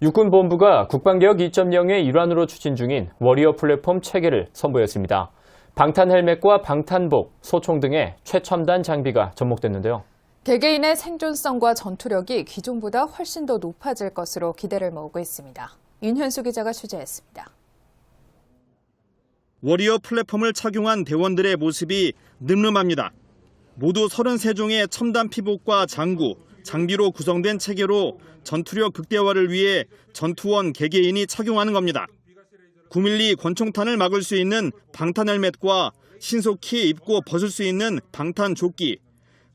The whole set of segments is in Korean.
육군본부가 국방개혁 2.0의 일환으로 추진 중인 워리어 플랫폼 체계를 선보였습니다. 방탄 헬멧과 방탄복, 소총 등의 최첨단 장비가 접목됐는데요. 개개인의 생존성과 전투력이 기존보다 훨씬 더 높아질 것으로 기대를 모으고 있습니다. 윤현수 기자가 취재했습니다. 워리어 플랫폼을 착용한 대원들의 모습이 늠름합니다. 모두 33종의 첨단 피복과 장구, 장비로 구성된 체계로 전투력 극대화를 위해 전투원 개개인이 착용하는 겁니다. 9mm 권총탄을 막을 수 있는 방탄 헬멧과 신속히 입고 벗을 수 있는 방탄 조끼,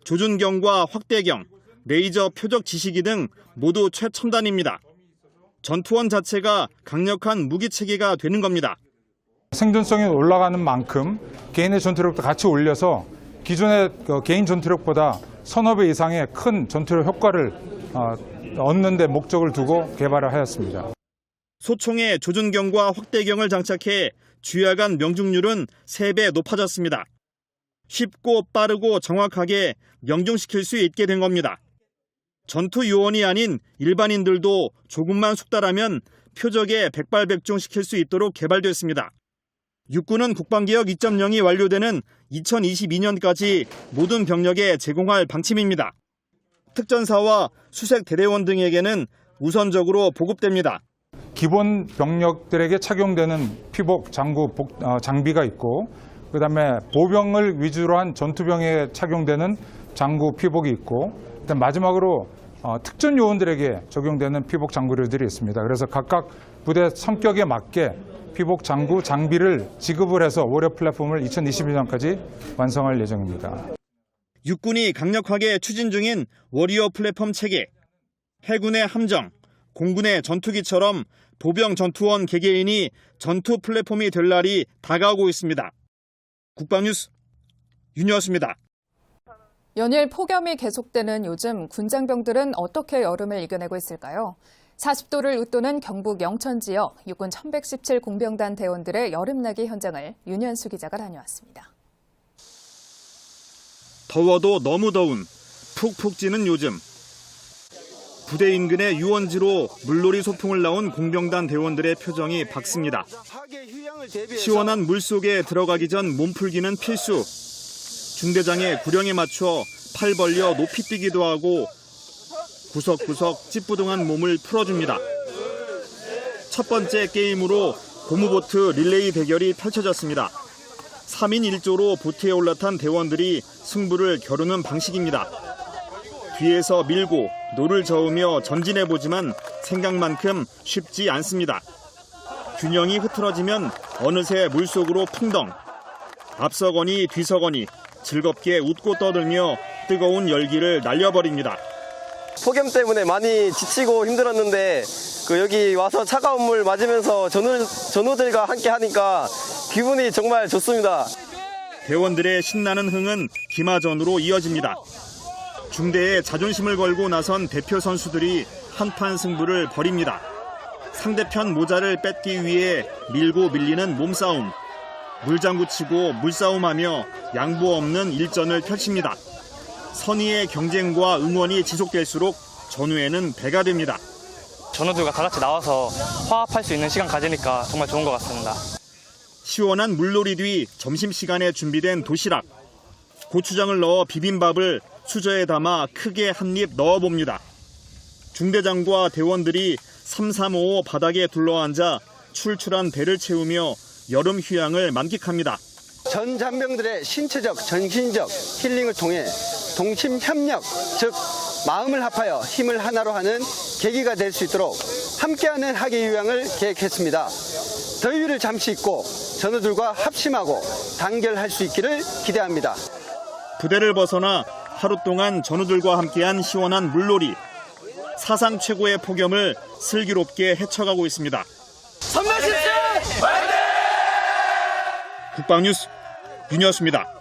조준경과 확대경, 레이저 표적 지시기 등 모두 최첨단입니다. 전투원 자체가 강력한 무기 체계가 되는 겁니다. 생존성이 올라가는 만큼 개인의 전투력도 같이 올려서 기존의 그 개인 전투력보다 서너 배 이상의 큰 전투력 효과를 어, 얻는 데 목적을 두고 개발을 하였습니다. 소총에 조준경과 확대경을 장착해 주야간 명중률은 3배 높아졌습니다. 쉽고 빠르고 정확하게 명중시킬 수 있게 된 겁니다. 전투 요원이 아닌 일반인들도 조금만 숙달하면 표적에 백발백중 시킬 수 있도록 개발됐습니다. 육군은 국방개혁 2.0이 완료되는 2022년까지 모든 병력에 제공할 방침입니다. 특전사와 수색 대대원 등에게는 우선적으로 보급됩니다. 기본 병력들에게 착용되는 피복, 장구, 복- 어, 장비가 있고 그다음에 보병을 위주로 한 전투병에 착용되는 장구, 피복이 있고 그다음 마지막으로 어, 특전 요원들에게 적용되는 피복, 장구들이 있습니다. 그래서 각각 부대 성격에 맞게 피복, 장구, 장비를 지급을 해서 월요 플랫폼을 2022년까지 완성할 예정입니다. 육군이 강력하게 추진 중인 워리어 플랫폼 체계, 해군의 함정, 공군의 전투기처럼 보병 전투원 개개인이 전투 플랫폼이 될 날이 다가오고 있습니다. 국방뉴스 윤여수입니다. 연일 폭염이 계속되는 요즘 군장병들은 어떻게 여름을 이겨내고 있을까요? 40도를 웃도는 경북 영천 지역 육군 1117 공병단 대원들의 여름나기 현장을 윤현수 기자가 다녀왔습니다. 더워도 너무 더운 푹푹 찌는 요즘 부대 인근의 유원지로 물놀이 소풍을 나온 공병단 대원들의 표정이 밝습니다. 시원한 물 속에 들어가기 전 몸풀기는 필수. 중대장의 구령에 맞춰 팔 벌려 높이 뛰기도 하고 구석구석 찌뿌둥한 몸을 풀어줍니다. 첫 번째 게임으로 고무보트 릴레이 대결이 펼쳐졌습니다. 3인 1조로 보트에 올라탄 대원들이 승부를 겨루는 방식입니다. 뒤에서 밀고 노를 저으며 전진해보지만 생각만큼 쉽지 않습니다. 균형이 흐트러지면 어느새 물속으로 풍덩. 앞서거니 뒤서거니 즐겁게 웃고 떠들며 뜨거운 열기를 날려버립니다. 폭염 때문에 많이 지치고 힘들었는데 그 여기 와서 차가운 물 맞으면서 전우, 전우들과 함께 하니까 기분이 정말 좋습니다. 대원들의 신나는 흥은 기마전으로 이어집니다. 중대에 자존심을 걸고 나선 대표 선수들이 한판 승부를 벌입니다. 상대편 모자를 뺏기 위해 밀고 밀리는 몸싸움. 물장구 치고 물싸움하며 양보 없는 일전을 펼칩니다. 선의의 경쟁과 응원이 지속될수록 전후에는 배가 됩니다. 전우들과 다 같이 나와서 화합할 수 있는 시간 가지니까 정말 좋은 것 같습니다. 시원한 물놀이 뒤 점심시간에 준비된 도시락. 고추장을 넣어 비빔밥을 수저에 담아 크게 한 입 넣어봅니다. 중대장과 대원들이 335 바닥에 둘러앉아 출출한 배를 채우며 여름 휴양을 만끽합니다. 전 잔병들의 신체적, 정신적 힐링을 통해 동심 협력, 즉 마음을 합하여 힘을 하나로 하는 계기가 될 수 있도록 함께하는 학예 휴양을 계획했습니다. 더위를 잠시 잊고 전우들과 합심하고 단결할 수 있기를 기대합니다. 부대를 벗어나 하루 동안 전우들과 함께한 시원한 물놀이. 사상 최고의 폭염을 슬기롭게 헤쳐가고 있습니다. 국방뉴스 윤여수입니다.